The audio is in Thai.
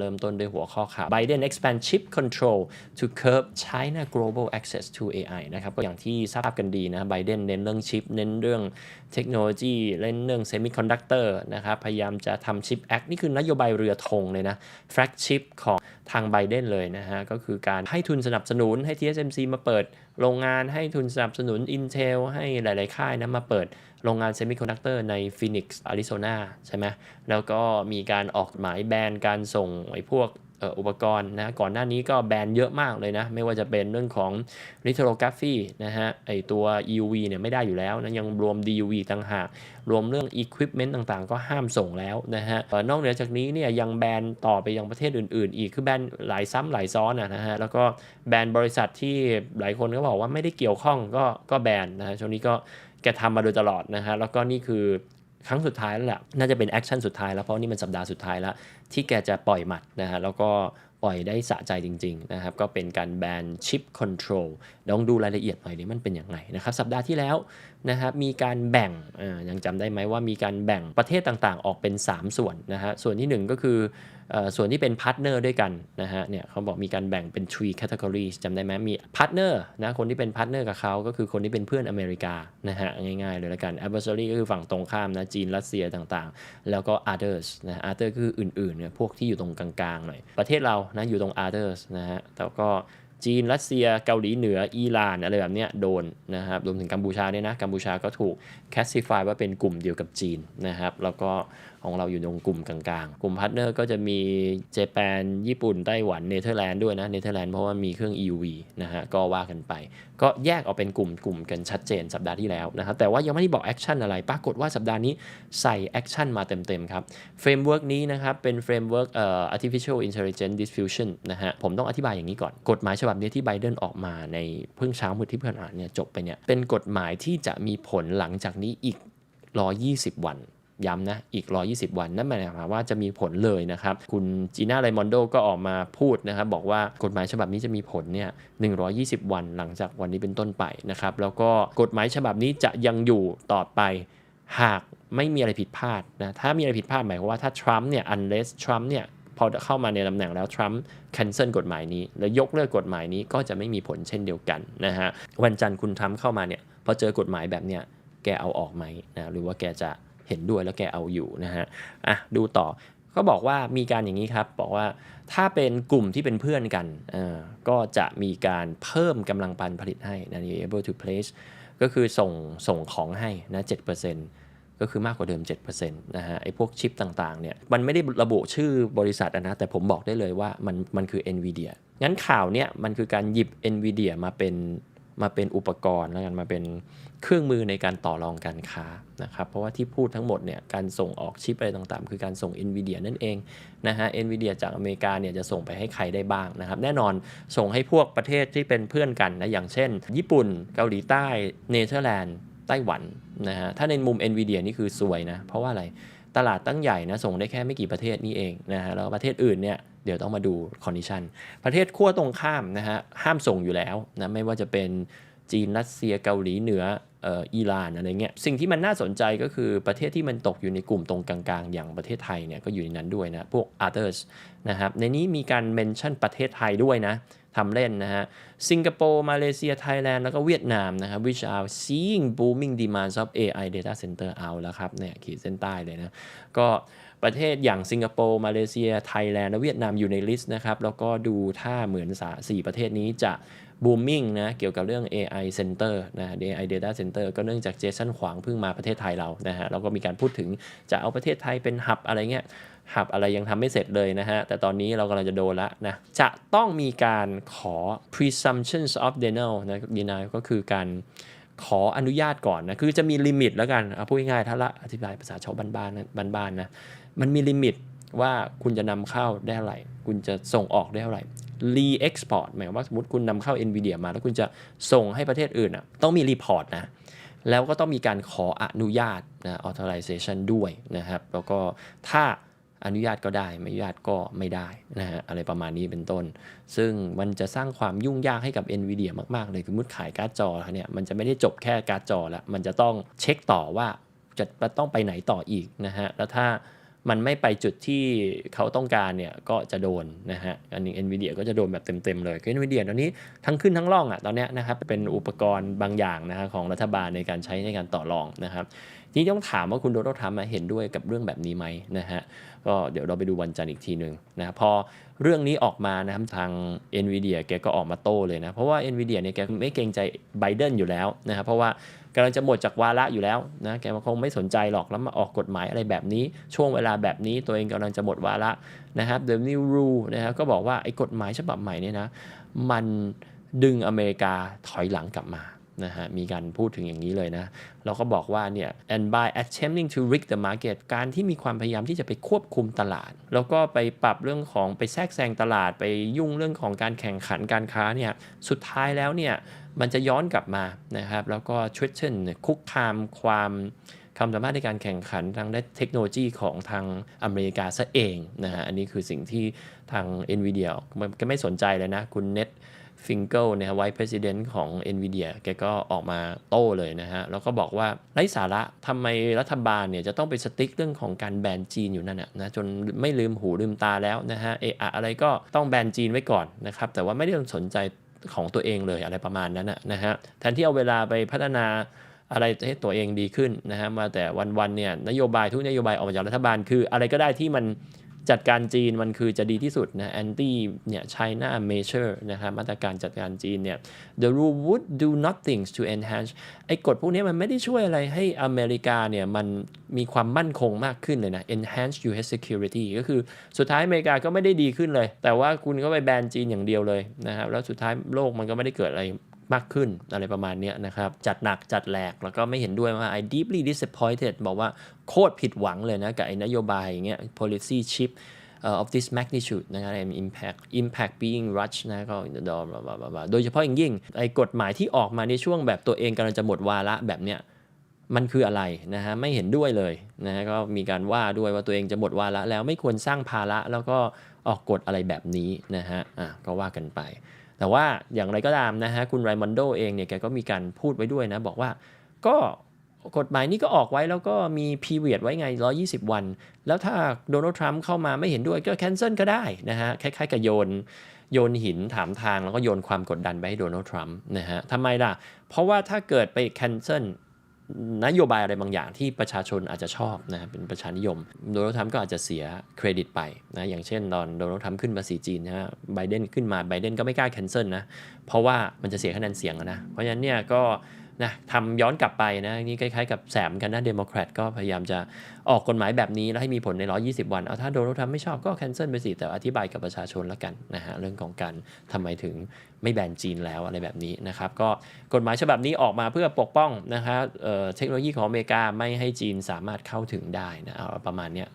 เริ่มต้นด้วยหัวข้อข่าว Biden expand chip control to curb China global access to AI นะครับ ก็อย่างที่ทราบกันดีนะ Biden เน้นเรื่องชิป เน้นเรื่องเทคโนโลยีเล่นเรื่อง semiconductor นะครับ พยายามจะทำชิป Act นี่คือนโยบายเรือธงเลยนะ flagship ของ ทางไบเดนเลยนะฮะ ก็คือการให้ทุนสนับสนุนให้ TSMC มาเปิดโรงงานให้ทุนสนับสนุน Intel ให้หลาย ๆ ค่ายนะมาเปิดโรงงานเซมิคอนดักเตอร์ในฟินิกซ์อาริโซนาใช่ไหมแล้วก็มีการออกหมายแบนการส่งไอ้พวก อ่ออุปกรณ์นะก่อนหน้านี้ก็แบนเยอะมากเลยนะ ไม่ว่าจะเป็นเรื่องของ lithography นะฮะไอตัว EUV เนี่ยไม่ได้อยู่แล้วนะยังรวม DUV ต่างหาก รวมเรื่อง equipment ต่างๆ ก็ห้ามส่งแล้วนะฮะนอกเหนือจากนี้เนี่ยยังแบนต่อไปยังประเทศอื่น ๆ อีกคือแบนหลายซ้ำหลายซ้อนนะฮะแล้วก็แบนบริษัทที่หลายคนก็บอกว่าไม่ได้เกี่ยวข้องก็ก็แบนนะฮะช่วงนี้ก็แกทำมาโดยตลอดนะฮะแล้วก็นี่คือ ครั้งสุดท้ายแล้วแหละน่าจะเป็นแอคชั่นสุดท้ายแล้วเพราะนี่มันสัปดาห์สุดท้ายแล้ว ที่แกจะปล่อยหมัดนะฮะแล้วก็ปล่อยได้สะใจจริงๆนะครับก็เป็นการแบนชิปคอนโทรลลองดูรายละเอียดหน่อยดิมันเป็นยังไงนะครับสัปดาห์ที่แล้วนะครับมีการแบ่งยังจำได้ไหมว่ามีการแบ่งประเทศต่างๆ ออกเป็น 3 ส่วนนะฮะส่วนที่ 1 ก็คือ ส่วนที่เป็นพาร์ทเนอร์ด้วยกันนะฮะเนี่ยเขาบอกมีการแบ่งเป็น three categories จำได้ไหมมีพาร์ทเนอร์นะคนที่เป็นพาร์ทเนอร์กับเขาก็คือคนที่เป็นเพื่อนอเมริกานะฮะง่ายๆเลยละกัน adversary ก็คือฝั่งตรงข้ามนะจีนรัสเซียต่างๆ แล้วก็ others นะ other คืออื่นๆเนี่ยพวกที่อยู่ตรงกลางๆหน่อยประเทศเรานะอยู่ตรง others นะฮะแล้วก็จีน รัสเซีย เกาหลีเหนือ อิหร่าน อะไรแบบเนี้ยโดนนะครับ รวมถึงกัมพูชาด้วยนะ กัมพูชาก็ถูก classify ว่าเป็นกลุ่มเดียวกับจีนนะครับ แล้วก็ของเราอยู่ตรงกลุ่มกลางๆ กลุ่มพาร์ทเนอร์ก็จะมีเจแปน ญี่ปุ่น ไต้หวัน เนเธอร์แลนด์ด้วยนะ เนเธอร์แลนด์เพราะว่ามีเครื่อง EUV นะฮะ ก็ว่ากันไป ก็แยกออกเป็นกลุ่มกลุ่มกันชัดเจนสัปดาห์ที่แล้วนะครับ แต่ว่ายังไม่ได้บอกแอคชั่นอะไร ปรากฏว่าสัปดาห์นี้ใส่แอคชั่นมาเต็มๆครับ เฟรมเวิร์กนี้นะครับ เป็นเฟรมเวิร์กเอ่อ artificial intelligence diffusion นะฮะ ผมต้องอธิบายอย่างนี้ก่อน กฎหมายฉบับนี้ที่ไบเดนออกมาในเพิ่งเช้ามืดที่เพื่อนอ่านเนี่ยจบไปเนี่ย เป็นกฎหมายที่จะมีผลหลังจากนี้อีก120 วัน ย้ำนะอีก 120 วัน นั่นหมายความว่าจะมีผลเลยนะครับ คุณจีน่าไรมอนโดก็ออกมาพูดนะครับ บอกว่ากฎหมายฉบับนี้จะมีผลเนี่ย120 วันหลังจากวันนี้เป็นต้นไปนะครับ แล้วก็กฎหมายฉบับนี้จะยังอยู่ต่อไปหากไม่มีอะไรผิดพลาดนะ ถ้ามีอะไรผิดพลาดหมายความว่าถ้าทรัมป์เนี่ย unless ทรัมป์เนี่ยพอเข้ามาในตำแหน่งแล้วทรัมป์ cancel กฎหมายนี้ แล้วยกเลิกกฎหมายนี้ก็จะไม่มีผลเช่นเดียวกันนะฮะวันจันทร์คุณทรัมป์เข้ามาเนี่ยพอเจอกฎหมายแบบเนี้ยแกเอาออกไหมนะหรือว่าแกจะ เห็นด้วยแล้วแกเอาอยู่นะฮะอะดูต่อก็บอกว่ามีการอย่างนี้ครับ บอกว่าถ้าเป็นกลุ่มที่เป็นเพื่อนกันอ่อก็จะมีการเพิ่มกำลังการผลิตให้นะ able to place ก็คือส่งส่งของให้นะ7%ก็คือมากกว่าเดิม 7%นะฮะไอ้พวกชิปต่างๆเนี่ยมันไม่ได้ระบุชื่อบริษัทนะแต่ผมบอกได้เลยว่ามันมันคือ NVIDIA งั้นข่าวเนี่ยมันคือการหยิบ NVIDIA มาเป็น มาเป็นอุปกรณ์แล้วกันมาเป็นเครื่องมือในการต่อรองการค้านะครับเพราะว่าที่พูดทั้งหมดเนี่ยการส่งออกชิปอะไรต่างๆ คือการส่ง NVIDIA นั่นเองนะฮะ NVIDIA จากอเมริกาเนี่ยจะส่งไปให้ใครได้บ้างนะครับแน่นอนส่งให้พวกประเทศที่เป็นเพื่อนกันนะอย่างเช่น ญี่ปุ่นเกาหลีใต้เนเธอร์แลนด์ไต้หวันนะฮะถ้าในมุม NVIDIA นี่คือซวยนะเพราะว่าอะไร ตลาดตั้งใหญ่นะส่งได้แค่ไม่กี่ประเทศนี่เองนะฮะแล้วประเทศอื่นเนี่ยเดี๋ยวต้องมาดูคอนดิชันประเทศขั้วตรงข้ามนะฮะห้ามส่งอยู่แล้วนะไม่ว่าจะเป็นจีนรัสเซียเกาหลีเหนือเอ่ออิหร่านอะไรเงี้ยสิ่งที่มันน่าสนใจก็คือประเทศที่มันตกอยู่ในกลุ่มตรงกลางๆ อย่างประเทศไทยเนี่ยก็อยู่ในนั้นด้วยนะ พวก others นะครับในนี้มีการเมนชั่นประเทศไทยด้วยนะ ทำเล่นนะฮะ สิงคโปร์ มาเลเซีย ไทยแลนด์ แล้วก็เวียดนามนะครับ which are seeing booming demands of AI data center เอาแล้วครับเนี่ยขีดเส้นใต้เลยนะ ก็ประเทศอย่างสิงคโปร์ มาเลเซีย ไทยแลนด์ และเวียดนามอยู่ในลิสต์นะครับ แล้วก็ดูถ้าเหมือนสี่ประเทศนี้จะ booming นะเกี่ยวกับเรื่อง AI center นะ AI data center ก็เนื่องจากเจสันขวางเพิ่งมาประเทศไทยเรานะฮะแล้วก็มีการพูดถึงจะเอาประเทศไทยเป็นหับอะไรเงี้ย หับอะไรยังทำไม่เสร็จเลยนะฮะ แต่ตอนนี้เรากำลังจะโดนละนะ จะต้องมีการขอ presumptions of denial นะ denial ก็คือการขออนุญาตก่อนนะ คือจะมีลิมิตแล้วกันเอาพูดง่ายๆถ้าละอธิบายภาษาชาวบ้านๆนะบ้านๆนะ มันมีลิมิตว่าคุณจะนำเข้าได้เท่าไหร่ คุณจะส่งออกได้เท่าไหร่ re export หมายความว่าสมมติคุณนำเข้า NVIDIA มา แล้วคุณจะส่งให้ประเทศอื่นอะต้องมีรีพอร์ตนะแล้วก็ต้องมีการขออนุญาตนะ authorization ด้วยนะครับ แล้วก็ถ้า อนุญาตก็ได้ ไม่อนุญาตก็ไม่ได้นะฮะอะไรประมาณนี้เป็นต้น ซึ่งมันจะสร้างความยุ่งยากให้กับ NVIDIA มาก ๆ เลยคือมุดขายการ์ดจอเนี่ยมันจะไม่ได้จบแค่การ์ดจอแล้วมันจะต้องเช็คต่อว่าจะต้องไปไหนต่ออีกนะฮะแล้วถ้ามันไม่ไปจุดที่เขาต้องการเนี่ยก็จะโดนนะฮะอันนี้ NVIDIA ก็จะโดนแบบเต็มๆเลยคือ NVIDIA ตอนนี้ทั้งขึ้นทั้งล่องอะ่ะตอนเนี้ยนะครับเป็นอุปกรณ์บางอย่างนะฮะของรัฐบาลในการใช้ในการต่อรองนะครับ ทีนี้ต้องถามว่าคุณโดนัลด์ทรัมป์มาเห็นด้วยกับเรื่องแบบนี้ไหมนะฮะก็เดี๋ยวเราไปดูวันจันทร์อีกทีหนึ่งนะพอเรื่องนี้ออกมานะครับทาง NVIDIA แกก็ออกมาโต้เลยนะ เพราะว่า NVIDIA เนี่ยแกไม่เกรงใจไบเดนอยู่แล้วนะครับเพราะว่ากำลังจะหมดจากวาระอยู่แล้วนะแกคงไม่สนใจหรอกแล้วมาออกกฎหมายอะไรแบบนี้ ช่วงเวลาแบบนี้ตัวเองกำลังจะหมดวาระนะครับ The New Rule นะครับก็บอกว่าไอ้กฎหมายฉบับใหม่เนี่ยนะมันดึงอเมริกาถอยหลังกลับมา นะฮะมีการพูดถึงอย่างนี้เลยนะ เราก็บอกว่าเนี่ย and by attempting to rig the market การที่มีความพยายามที่จะไปควบคุมตลาด แล้วก็ไปปรับเรื่องของไปแทรกแซงตลาด ไปยุ่งเรื่องของการแข่งขันการค้าเนี่ยสุดท้ายแล้วเนี่ยมันจะย้อนกลับมานะครับ แล้วก็ threaten คุกคามความ ความสามารถในการแข่งขันทางด้านเทคโนโลยีของทางอเมริกาซะเองนะฮะอันนี้คือสิ่งที่ทาง NVIDIA มันก็ไม่สนใจเลยนะ คุณเน็ตฟิงเกิลเนี่ยไวท์ประธานของ NVIDIA แกก็ออกมาโต้เลยนะฮะ แล้วก็บอกว่าไร้สาระทำไมรัฐบาลเนี่ยจะต้องไปสติ๊กเรื่องของการแบนจีนอยู่นั่นนะจนไม่ลืมหูลืมตาแล้วนะฮะเอะอะอะไรก็ต้องแบนจีนไว้ก่อนนะครับ แต่ว่าไม่ได้สนใจของตัวเองเลยอะไรประมาณนั้นนะฮะ แทนที่เอาเวลาไปพัฒนา อะไรให้ตัวเองดีขึ้นนะฮะมาแต่วันๆเนี่ยนโยบายทุกนโยบายออกมาจากรัฐบาลคืออะไรก็ได้ที่มันจัดการจีนมันคือจะดีที่สุดนะ anti เนี่ย China measure นะครับมาตรการจัดการจีนเนี่ย the rule would do nothing to enhance ไอ้กฎพวกนี้มันไม่ได้ช่วยอะไรให้อเมริกาเนี่ยมันมีความมั่นคงมากขึ้นเลยนะ enhance US security ก็คือสุดท้ายอเมริกาก็ไม่ได้ดีขึ้นเลย แต่ว่าคุณก็ไปแบนจีนอย่างเดียวเลยนะครับแล้วสุดท้ายโลกมันก็ไม่ได้เกิดอะไร มากขึ้นอะไรประมาณนี้นะครับ จัดหนักจัดแหลกแล้วก็ไม่เห็นด้วยว่า I deeply disappointed บอกว่าโคตรผิดหวังเลยนะ กับไอ้นโยบายอย่างเงี้ย policy shift of this magnitude นะครับ impact impact being rush นะก็ดโดยเฉพาะอย่างยิ่งไอ้กฎหมายที่ออกมาในช่วงแบบตัวเองกำลังจะหมดวาระแบบเนี้ยมันคืออะไรนะฮะไม่เห็นด้วยเลยนะฮะก็มีการว่าด้วยว่าตัวเองจะหมดวาระแล้วไม่ควรสร้างภาระแล้วก็ออกกฎอะไรแบบนี้นะฮะอะก็ว่ากันไป แต่ว่าอย่างไรก็ตามนะฮะคุณไรมอนโดเองเนี่ยแกก็มีการพูดไว้ด้วยนะ บอกว่าก็กฎหมายนี้ก็ออกไว้แล้วก็มีพีเวียดไว้ไง 120 วัน แล้วถ้าโดนัลด์ทรัมป์เข้ามาไม่เห็นด้วยก็แคนเซิลก็ได้นะฮะคล้ายๆกับโยนโยนหินถามทางแล้วก็โยนความกดดันไปให้โดนัลด์ทรัมป์นะฮะทำไมล่ะ เพราะว่าถ้าเกิดไปแคนเซิล นโยบายอะไรบางอย่างที่ประชาชนอาจจะชอบนะเป็นประชานิยม โดนัลด์ทรัมป์ก็อาจจะเสียเครดิตไปนะอย่างเช่นตอนโดนัลด์ทรัมป์ขึ้นภาษีจีนนะฮะไบเดนขึ้นมาไบเดนก็ไม่กล้าแคนเซิลนะเพราะว่ามันจะเสียคะแนนเสียงนะเพราะฉะนั้นเนี่ยก็ นะทำย้อนกลับไปนะนี่คล้ายๆกับแสมกันนะเดโมแครตก็พยายามจะออกกฎหมายแบบนี้ แล้วให้มีผลใน 120 วันเอาถ้าโดนัลด์ทรัมป์ไม่ชอบก็แคนเซิลไปสิ แต่อธิบายกับประชาชนแล้วกันนะฮะเรื่องของการทำไมถึงไม่แบนจีนแล้วอะไรแบบนี้นะครับก็กฎหมายฉบับนี้ออกมาเพื่อปกป้องนะครับเเทคโนโลยีของอเมริกาไม่ให้จีนสามารถเข้าถึงได้นะเอาประมาณเนี้ย